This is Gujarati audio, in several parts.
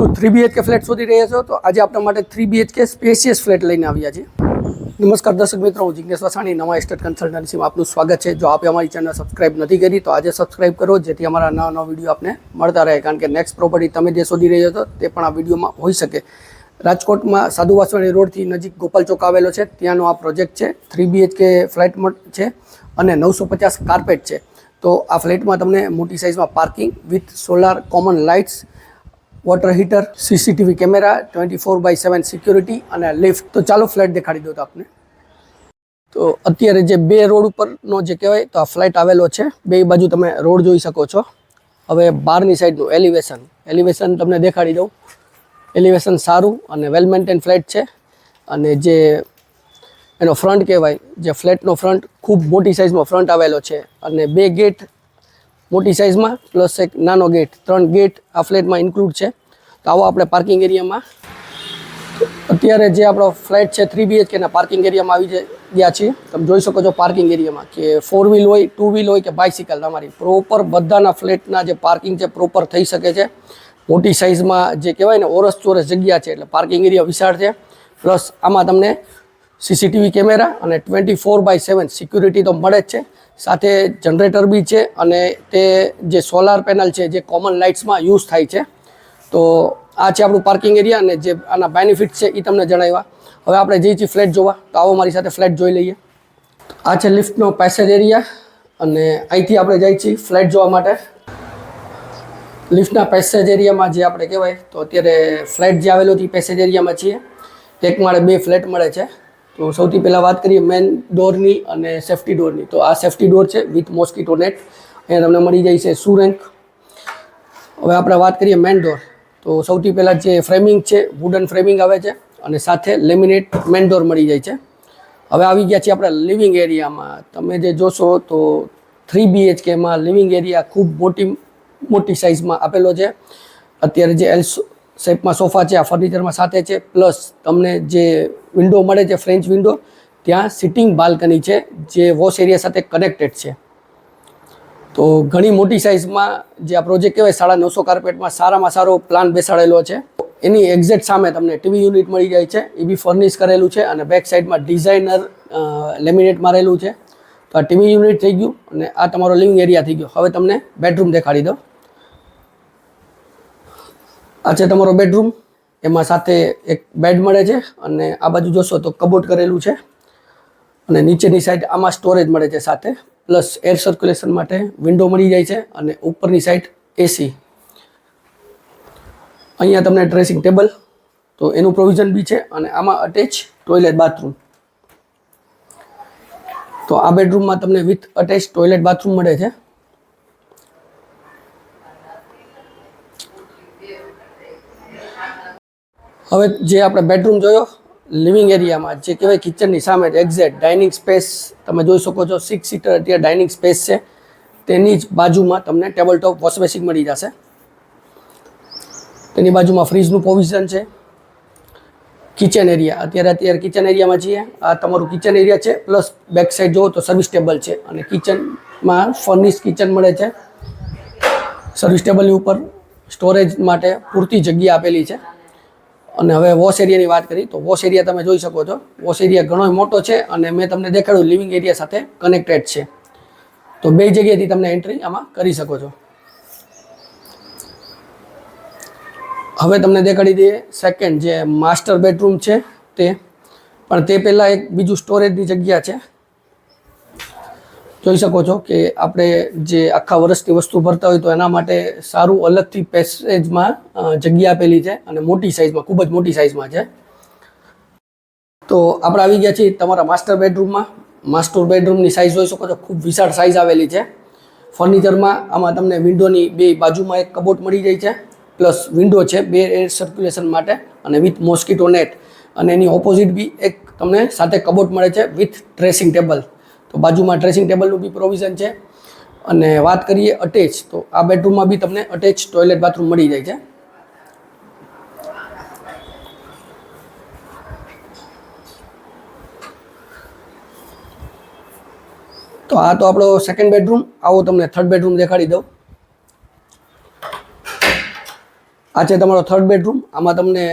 શું થ્રી બીએચકે ફ્લેટ શોધી રહ્યા છો? તો આજે આપણા માટે થ્રી બીએચકે સ્પેશિયસ ફ્લેટ લઈને આવ્યા છે નમસ્કાર દર્શક મિત્રો, હું જિજ્ઞેશ વાસાણી, નવા એસ્ટેટ કન્સલ્ટન્સીમાં આપનું સ્વાગત છે. જો આપે અમારી ચેનલ સબસ્ક્રાઇબ નથી કરી, તો આજે સબસ્ક્રાઇબ કરો, જેથી અમારા નવા નવા વીડિયો આપને મળતા રહે. કારણ કે નેક્સ્ટ પ્રોપર્ટી તમે જે શોધી રહ્યા છો, તે પણ આ વિડીયોમાં હોઈ શકે. રાજકોટમાં સાધુ વાસવાણી રોડથી નજીક ગોપાલ ચોક આવેલો છે. ત્યાંનો આ પ્રોજેક્ટ છે. થ્રી બીએચકે ફ્લેટ છે અને નવસો પચાસ કાર્પેટ છે. તો આ ફ્લેટમાં તમને મોટી સાઇઝમાં parking with solar common lights water heater CCTV camera twenty four by seven security અને લિફ્ટ તો ચાલો ફ્લેટ દેખાડી દો તો આપને. તો અત્યારે જે બે રોડ ઉપરનો જે કહેવાય, તો આ ફ્લેટ આવેલો છે. બે બાજુ તમે રોડ જોઈ શકો છો. હવે બહારની સાઈડનું એલિવેશન એલિવેશન તમને દેખાડી દઉં. એલિવેશન સારું અને વેલ મેન્ટેન ફ્લેટ છે. અને જે એનો ફ્રન્ટ કહેવાય, જે ફ્લેટનો ફ્રન્ટ ખૂબ મોટી સાઇઝમાં ફ્રન્ટ આવેલો છે. અને બે ગેટ મોટી સાઇઝમાં પ્લસ એક નાનો ગેટ ત્રણ ગેટ આ ફ્લેટમાં ઇન્ક્લુડ છે. તો આવો આપણે પાર્કિંગ એરિયામાં અત્યારે જે આપણો ફ્લેટ છે થ્રી બીએચકેના પાર્કિંગ એરિયામાં આવી ગયા છીએ. તમે જોઈ શકો છો પાર્કિંગ એરિયામાં કે ફોર વ્હીલ હોય ટુ વ્હીલ હોય કે બાઇસિકલ તમારી. પ્રોપર બધાના ફ્લેટના જે પાર્કિંગ છે પ્રોપર થઈ શકે છે. મોટી સાઇઝમાં જે કહેવાય ને ઓરસ ચોરસ જગ્યા છે એટલે પાર્કિંગ એરિયા વિશાળ છે. પ્લસ આમાં તમને સીસીટીવી કેમેરા અને twenty four by seven security તો મળે જ છે. સાથે જનરેટર બી છે અને તે જે સોલાર પેનલ છે, જે કોમન લાઇટ્સમાં યુઝ થાય છે. તો આ છે આપણું પાર્કિંગ એરિયા અને જે આના બેનિફિટ છે એ તમને જણાવ્યા. હવે આપણે જઈએ છીએ ફ્લેટ જોવા. તો આવો મારી સાથે ફ્લેટ જોઈ લઈએ. આ છે લિફ્ટનો પેસેજ એરિયા અને અહીંથી આપણે જઈએ છીએ ફ્લેટ જોવા માટે. લિફ્ટના પેસેજ એરિયામાં જે આપણે કહેવાય તો અત્યારે ફ્લેટ જે આવેલો હતી પેસેજ એરિયામાં છીએ. એક માળે બે ફ્લેટ મળે છે. તો સૌથી પહેલાં વાત કરીએ મેન ડોરની અને સેફ્ટી ડોરની તો આ સેફ્ટી ડોર છે વિથ મોસ્કીટો નેટ અહીંયા તમને મળી જાય છે સુ રેન્ક હવે આપણે વાત કરીએ મેન ડોર તો સૌથી પહેલાં જે ફ્રેમિંગ છે વુડન ફ્રેમિંગ આવે છે અને સાથે લેમિનેટ મેન ડોર મળી જાય છે. હવે આવી ગયા છીએ આપણે લિવિંગ એરિયામાં તમે જે જોશો તો થ્રી બીએચકેમાં લિવિંગ એરિયા ખૂબ મોટી મોટી સાઇઝમાં આપેલો છે. અત્યારે જે એલ શેપમાં સોફા છે, આ ફર્નિચરમાં સાથે છે. પ્લસ તમને જે વિન્ડો મળે છે ફ્રેન્ચ વિન્ડો ત્યાં સિટિંગ બાલ્કની છે, જે વોશ એરિયા સાથે કનેક્ટેડ છે. તો ઘણી મોટી સાઇઝમાં જે આ પ્રોજેક્ટ કહેવાય, સાડા નવસો કાર્પેટમાં સારામાં સારો પ્લાન બેસાડેલો છે. એની એક્ઝેક્ટ સામે તમને ટીવી યુનિટ મળી જાય છે, એ બી ફર્નિશ કરેલું છે અને બેક સાઇડમાં ડિઝાઇનર લેમિનેટ મારેલું છે. તો આ ટીવી યુનિટ થઈ ગયું અને આ તમારો લિવિંગ એરિયા થઈ ગયો. હવે તમને બેડરૂમ દેખાડી દો આ છે તમારો બેડરૂમ એમાં સાથે એક બેડ મળે છે અને આ બાજુ જોશો તો કબોટ કરેલું છે. અને નીચેની સાઈડ આમાં સ્ટોરેજ મળે છે સાથે. પ્લસ એર સર્ક્યુલેશન માટે વિન્ડો મળી જાય છે અને ઉપરની સાઈડ એસી અહીંયા તમને ડ્રેસિંગ ટેબલ તો એનું પ્રોવિઝન બી છે અને આમાં અટેચ ટોયલેટ બાથરૂમ તો આ બેડરૂમમાં તમને વિથ અટેચ ટોયલેટ બાથરૂમ મળે છે. હવે જે આપણે બેડરૂમ જોયો લિવિંગ એરિયામાં જે કહેવાય કિચનની સામે એક્ઝેક્ટ ડાઇનિંગ સ્પેસ તમે જોઈ શકો છો સિક્સ સીટર અત્યારે ડાઇનિંગ સ્પેસ છે. તેની જ બાજુમાં તમને ટેબલ ટોપ વોશ મળી જશે. તેની બાજુમાં ફ્રીજનું પ્રોવિઝન છે. કિચન એરિયા અત્યારે અત્યારે કિચન એરિયામાં છીએ. આ તમારું કિચન એરિયા છે પ્લસ બેક સાઈડ જુઓ તો સર્વિસ ટેબલ છે અને કિચનમાં ફર્નિશ કિચન મળે છે. સર્વિસ ટેબલની ઉપર સ્ટોરેજ માટે પૂરતી જગ્યા આપેલી છે. અને હવે વોશ એરિયાની વાત કરી, તો વોશ એરિયા તમે જોઈ શકો છો. વોશ એરિયા ઘણો મોટો છે અને મેં તમને દેખાડ્યું લિવિંગ એરિયા સાથે કનેક્ટેડ છે. તો બે જગ્યાએથી તમને એન્ટ્રી આમાં કરી શકો છો. હવે તમને દેખાડી દઈએ સેકન્ડ જે માસ્ટર બેડરૂમ છે તે. પણ તે પહેલાં એક બીજું સ્ટોરેજની જગ્યા છે. જોઈ શકો છો કે આપણે જે આખા વર્ષની વસ્તુ ભરતા હોય તો એના માટે સારું અલગથી પેસેજમાં જગ્યા આપેલી છે અને મોટી સાઇઝમાં, ખૂબ જ મોટી સાઇઝમાં છે. તો આપણે આવી ગયા છીએ તમારા માસ્ટર બેડરૂમમાં. માસ્ટર બેડરૂમની સાઇઝ જોઈ શકો છો, ખૂબ વિશાળ સાઇઝ આવેલી છે. ફર્નિચરમાં આમાં તમને વિન્ડોની બે બાજુમાં એક કબોટ મળી જાય છે, પ્લસ વિન્ડો છે બે એર સર્ક્યુલેશન માટે અને વિથ મોસ્કીટો નેટ. અને એની ઓપોઝિટ બી એક તમને સાથે કબોટ મળે છે વિથ ડ્રેસિંગ ટેબલ. તો બાજુમાં ડ્રેસિંગ ટેબલનું બી પ્રોવિઝન છે. અને વાત કરીએ અટેચ તો આ બેડરૂમમાં બી તમને અટેચ ટોયલેટ બાથરૂમ મળી જાય છે. તો આ તો આપણો સેકન્ડ બેડરૂમ આવો તમને થર્ડ બેડરૂમ દેખાડી દઉં. આ છે તમારો થર્ડ બેડરૂમ આમાં તમને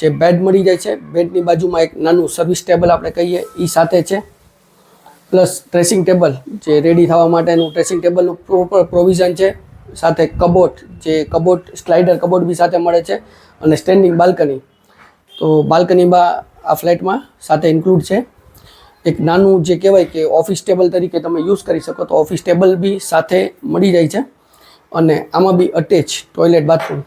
જે બેડ મળી જાય છે બેડની બાજુમાં એક નાનું સર્વિસ ટેબલ આપણે કહીએ એ સાથે છે. પ્લસ ડ્રેસિંગ ટેબલ જે રેડી થવા માટેનું ડ્રેસિંગ ટેબલનું પ્રોપર પ્રોવિઝન છે. સાથે કબોટ જે કબોટ સ્લાઇડર કબોટ બી સાથે મળે છે અને સ્ટેન્ડિંગ બાલ્કની. તો બાલ્કનીમાં આ ફ્લેટમાં સાથે ઇન્ક્લુડ છે. એક નાનું જે કહેવાય કે ઓફિસ ટેબલ તરીકે તમે યુઝ કરી શકો તો ઓફિસ ટેબલ બી સાથે મળી જાય છે. અને આમાં બી અટેચ ટોયલેટ બાથરૂમ.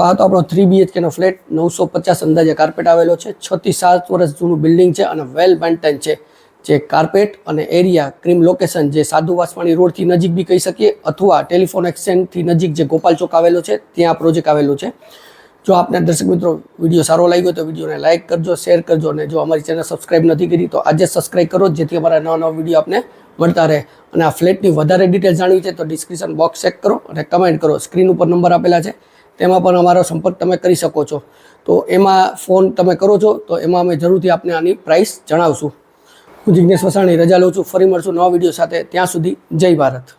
તો આ તો આપણો થ્રી બીએચકેનો ફ્લેટ, નવસો પચાસ અંદાજે કાર્પેટ આવેલો છે. છ થી સાત વર્ષ જૂનું બિલ્ડિંગ છે અને વેલ મેન્ટેન છે. જે કાર્પેટ અને એરિયા ક્રીમ લોકેશન જે સાધુ વાસવાણી રોડથી નજીક બી કહી શકીએ, અથવા ટેલિફોન એક્સચેન્જથી નજીક જે ગોપાલ ચોક આવેલો છે, ત્યાં પ્રોજેક્ટ આવેલો છે. જો આપને દર્શક મિત્રો વીડિયો સારો લાગ્યો તો વિડીયોને લાઇક કરજો શેર કરજો અને જો અમારી ચેનલ સબસ્ક્રાઇબ નથી કરી તો આજે સબસ્ક્રાઇબ કરો, જેથી અમારા નવા નવા વીડિયો આપને મળતા રહે. અને આ ફ્લેટની વધારે ડિટેલ જાણવી છે તો ડિસ્ક્રિપ્શન બોક્સ ચેક કરો અને કમેન્ટ કરો. સ્ક્રીન ઉપર નંબર આપેલા છે. તેમાં પણ અમારો સંપર્ક તમે કરી શકો છો. તો એમાં ફોન તમે કરો છો, તો એમાં અમે જરૂરથી આપને આની પ્રાઇસ જણાવશું. હું જિજ્ઞેશ વસાણી, રજા લઉં છું. ફરી મળશું નવા વીડિયો સાથે. ત્યાં સુધી જય ભારત.